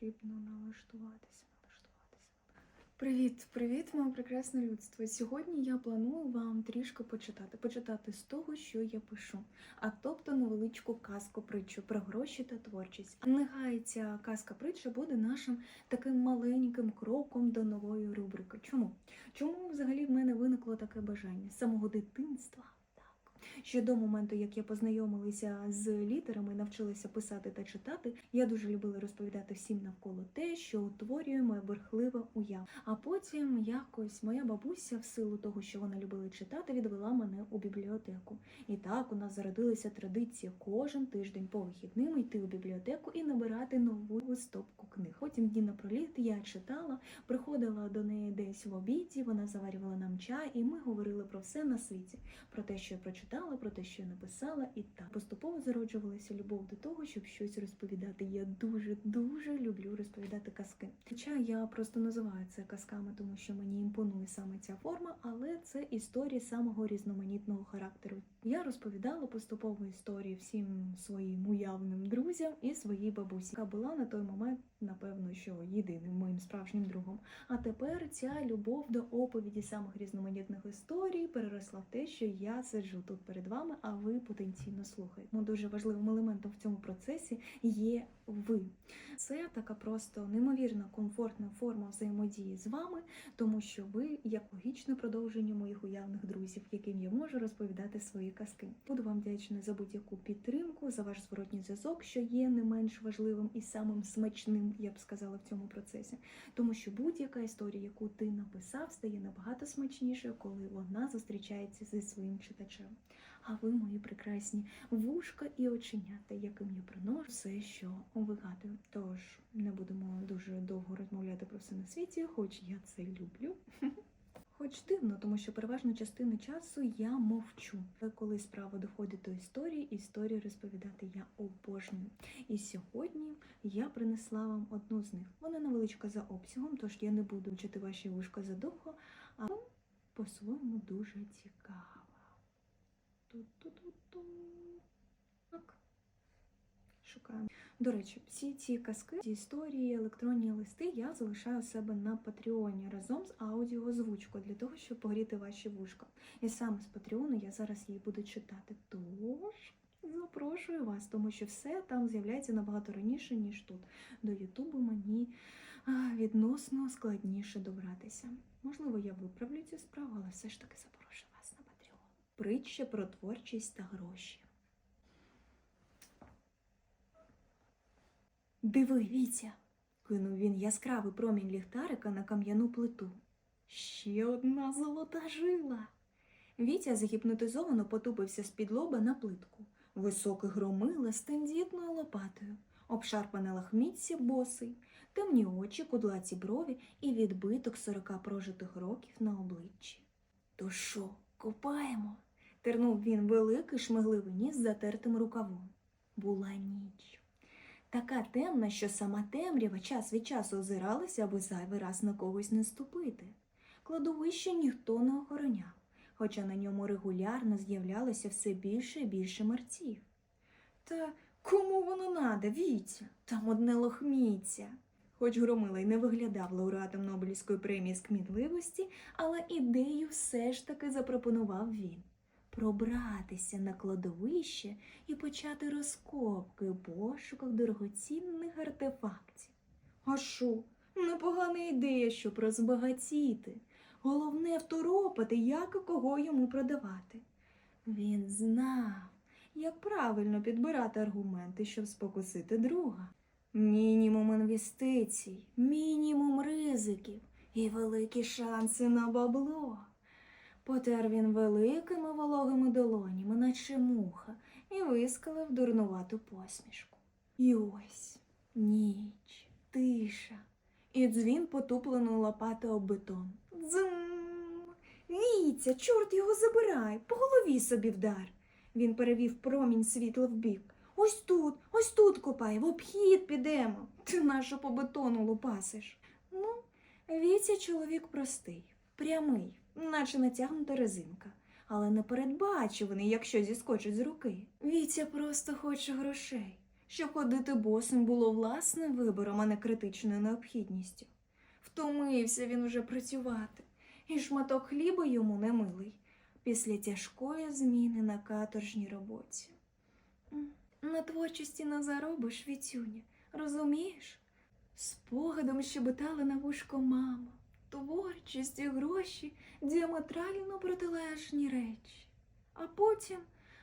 потрібно налаштуватися, налаштуватися. Привіт, привіт, моє прекрасне людство. Сьогодні я планую вам трішки почитати, почитати з того, що я пишу, а тобто невеличку казку притчу про гроші та творчість. Нехай ця казка притча буде нашим таким маленьким кроком до нової рубрики. Чому? Чому взагалі в мене виникло таке бажання з самого дитинства? Ще до моменту, як я познайомилася з літерами, навчилася писати та читати, я дуже любила розповідати всім навколо те, що утворює моя бурхлива уява. А потім якось моя бабуся, в силу того, що вона любила читати, відвела мене у бібліотеку. І так у нас зародилася традиція кожен тиждень по вихідним йти у бібліотеку і набирати нову стопку книг. Потім дні напроліт я читала, приходила до неї десь в обіді, вона заварювала нам чай, і ми говорили про все на світі, про те, що я прочитала, про те, що написала, і так поступово зароджувалася любов до того, щоб щось розповідати. Я дуже дуже люблю розповідати казки. Хоча я просто називаю це казками, тому що мені імпонує саме ця форма, але це історії самого різноманітного характеру. Я розповідала поступово історії всім своїм уявним друзям і своїй бабусі, яка була на той момент, напевно, що єдиним моїм справжнім другом. А тепер ця любов до оповіді самих різноманітних історій переросла в те, що я сиджу тут перед вами, а ви потенційно слухаєте. Дуже важливим елементом в цьому процесі є ви. Це така просто неймовірна комфортна форма взаємодії з вами, тому що ви як логічне продовження моїх уявних друзів, яким я можу розповідати свої казки. Буду вам вдячна за будь-яку підтримку, за ваш зворотній зв'язок, що є не менш важливим і самим смачним, я б сказала, в цьому процесі. Тому що будь-яка історія, яку ти написав, стає набагато смачнішою, коли вона зустрічається зі своїм читачем. А ви, мої прекрасні вушка і оченята, яким я приношу все, що вигадую. Тож не будемо дуже довго розмовляти про все на світі, хоч я це люблю. Хоч дивно, тому що переважну частину часу я мовчу. Але коли справа доходить до історії, історії розповідати я обожнюю. І сьогодні я принесла вам одну з них. Вона невеличка за обсягом, тож я не буду вчити ваші вушка за духо, а по-своєму дуже цікава. Так. Шукаємо. До речі, всі ці казки, ці історії, електронні листи я залишаю у себе на Патреоні разом з аудіоозвучкою для того, щоб погріти ваші вушка. І саме з Патреону я зараз її буду читати. Тож запрошую вас, тому що все там з'являється набагато раніше, ніж тут. До Ютубу мені відносно складніше добратися. Можливо, я виправлю цю справу, але все ж таки запрошую. Притча про творчість та гроші. Диви, Вітя, кинув він яскравий промінь ліхтарика на кам'яну плиту. Ще одна золота жила. Вітя загіпнотизовано потупився з-під лоба на плитку. Високий громила з тендітною лопатою, обшарпане лахмітці босий, темні очі, кудлаті брові і відбиток сорока прожитих років на обличчі. То що, копаємо? Тернув він великий шмигливий ніс з затертим рукавом. Була ніч. Така темна, що сама темрява час від часу озиралася, аби зайвий раз на когось не ступити. Кладовище ніхто не охороняв, хоча на ньому регулярно з'являлося все більше і більше мерців. Та кому воно надо, Вітя? Там одне лохміття. Хоч Громила й не виглядав лауреатом Нобелівської премії з кмітливості, але ідею все ж таки запропонував він пробратися на кладовище і почати розкопки у пошуках дорогоцінних артефактів. А що, непогана ідея, щоб розбагатіти. Головне второпати, як і кого йому продавати. Він знав, як правильно підбирати аргументи, щоб спокусити друга. Мінімум інвестицій, мінімум ризиків і великі шанси на бабло. Потер він великими вологими долонями, наче муха, і вискалив дурнувату посмішку. І ось ніч, тиша, і дзвін потупленої лопати об бетон. Дзум! Віця, чорт його забирай, по голові собі вдар. Він перевів промінь світла вбік. Ось тут, ось тут копай, в обхід підемо. Ти нащо по бетону лупасиш? Ну, Віця чоловік простий, прямий, наче натягнута резинка, але непередбачуваний, якщо зіскочить з руки. Віця просто хоче грошей, щоб ходити босим було власним вибором, а не критичною необхідністю. Втомився він вже працювати, і шматок хліба йому не милий після тяжкої зміни на каторжній роботі. На творчості не заробиш, Вітюня, розумієш? Спогадом щебетала на вушко мама. Творчість і гроші діаметрально протилежні речі. А потім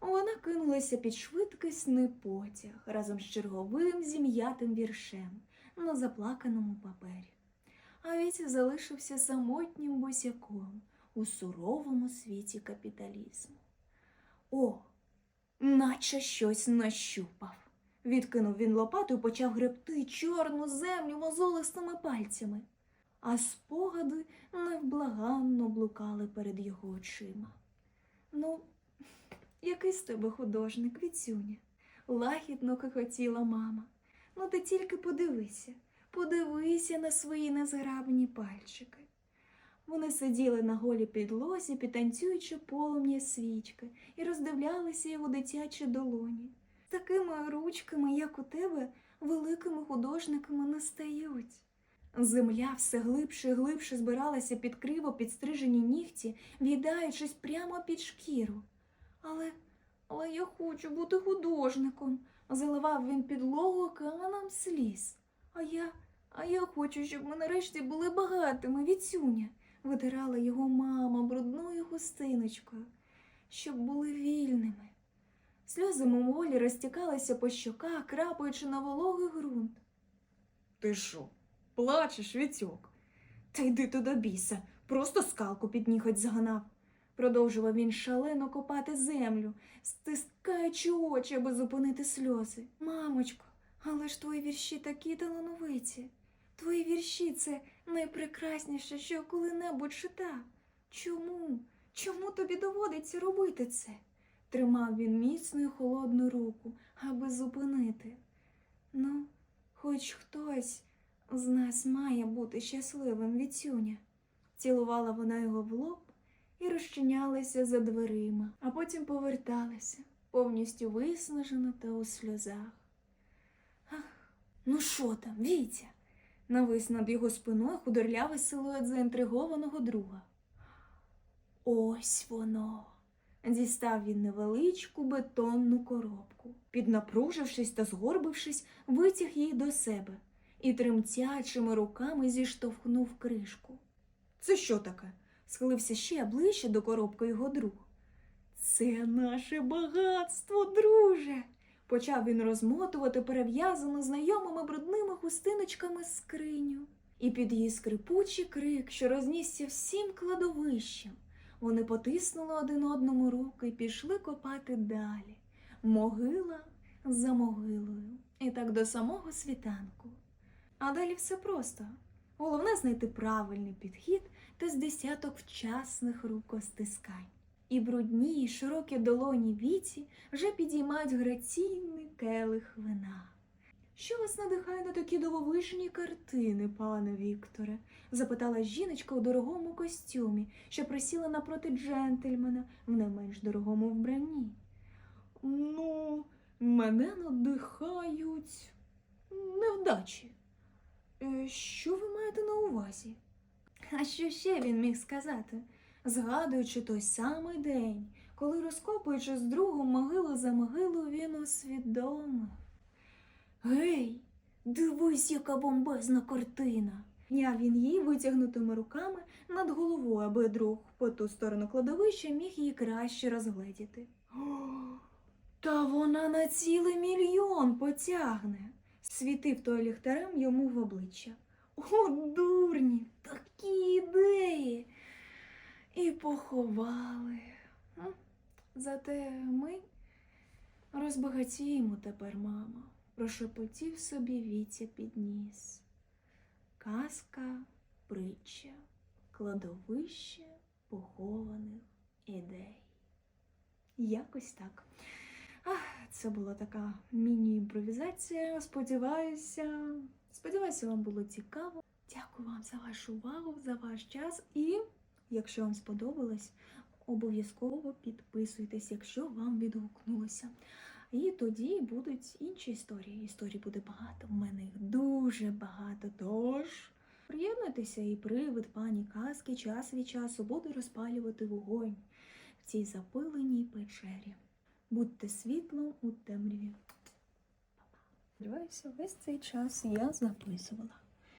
вона кинулася під швидкісний потяг разом з черговим зім'ятим віршем на заплаканому папері. А Вітя залишився самотнім босяком у суровому світі капіталізму. О, наче щось нащупав. Відкинув він лопату і почав гребти чорну землю мозолистими пальцями, а спогади невблаганно блукали перед його очима. Ну, який з тебе художник, Віцюня? Лагідно хихотіла мама. Ну ти тільки подивися, подивися на свої незграбні пальчики. Вони сиділи на голій підлозі, підтанцюючи полум'я свічки, і роздивлялися його дитячі долоні. Такими ручками, як у тебе, великими художниками не стають. Земля все глибше і глибше збиралася під криво підстрижені нігті, в'їдаючись прямо під шкіру. Але, але я хочу бути художником, заливав він підлогу океаном сліз. А я, а я хочу, щоб ми нарешті були багатими, Віцюня, витирала його мама брудною хустиночкою, щоб були вільними. Сльози мимоволі розтікалися по щоках, крапаючи на вологий ґрунт. Ти що, плачеш, Вітьок? Та йди ти до біса, просто скалку під ніготь загнав. Продовжував він шалено копати землю, стискаючи очі, аби зупинити сльози. Мамочко, але ж твої вірші такі талановиті. Твої вірші це найпрекрасніше, що я коли-небудь читав. Чому? Чому тобі доводиться робити це? Тримав він міцну і холодну руку, аби зупинити. Ну, хоч хтось з нас має бути щасливим Віцюня. Цілувала вона його в лоб і розчинялася за дверима, а потім поверталася, повністю виснажена та у сльозах. Ах, ну що там, Вітя? Навис над його спиною худорлявий силует заінтригованого друга. Ось воно. Дістав він невеличку бетонну коробку. Піднапружившись та згорбившись, витяг її до себе і тремтячими руками зіштовхнув кришку. Це що таке? схилився ще ближче до коробки його друг. Це наше багатство, друже. Почав він розмотувати перев'язану знайомими брудними хустиночками скриню. І під її скрипучий крик, що рознісся всім кладовищем, вони потиснули один одному руки і пішли копати далі. Могила за могилою. І так до самого світанку. А далі все просто. Головне знайти правильний підхід та з десяток вчасних рукостискань. І брудні, й широкі долоні віці вже підіймають граційний келих вина. Що вас надихає на такі дивовижні картини, пане Вікторе? запитала жіночка у дорогому костюмі, що присіла напроти джентльмена в не менш дорогому вбранні. Ну, мене надихають невдачі. Е, Що ви маєте на увазі? А що ще він міг сказати, згадуючи той самий день, коли, розкопуючи з другом могилу за могилою, він усвідомив. Гей, дивись, яка бомбезна картина. Няв він її витягнутими руками над головою, аби друг по ту сторону кладовища міг її краще розгледіти. Та вона на цілий мільйон потягне, світив той ліхтарем йому в обличчя. О, дурні, такі ідеї. І поховали. Зате ми розбагатіємо тепер, мама, прошепотів собі Вітя під ніс. Казка, притча, кладовище похованих ідей. Якось так. Це була така міні-імпровізація. Сподіваюся, сподіваюся, вам було цікаво. Дякую вам за вашу увагу, за ваш час. І якщо вам сподобалось, обов'язково підписуйтесь, якщо вам відгукнулося. І тоді будуть інші історії. Історій буде багато. У мене їх дуже багато. Тож приєднуйтеся і привид пані казки час від часу буде розпалювати вогонь в цій запиленій печері. Будьте світлом у темряві. Сподіваюся, весь цей час я записувала.